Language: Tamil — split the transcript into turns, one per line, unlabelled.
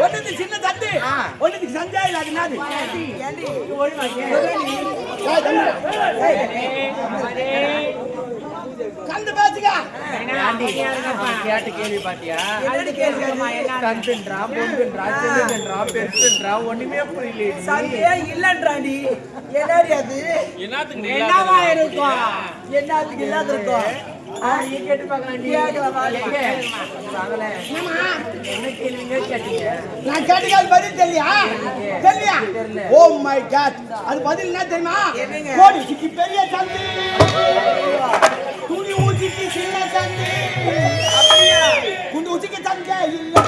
ஒண்ணுத்துக்கு சின்ன தட்டு
ஏண்டி?
கண்டு பேசுங்க
கேட்டு கேள்வி பாத்தியா?
என்னடி கேள்வி அது?
தந்துன்றா பொங்குன்றா சின்னதுன்றா பெருசுன்றா ஒண்ணுமே புரியல
சண்டையே இல்லன்றாடி என்னடி அது?
என்னவா இருக்கும்?
என்னத்துக்கு இல்லாத இருக்கும்.
என்ன
நான் கேட்டுக்கால் பதில் தெரியா தெரியா ஓ மை காட் அது பதில் என்ன தெரியுமா? கோடிக்கு பெரிய தம்பி. துணி ஊசிக்கு சின்ன தம்பி. குண்டு ஊசிக்கு தங்க இல்லை.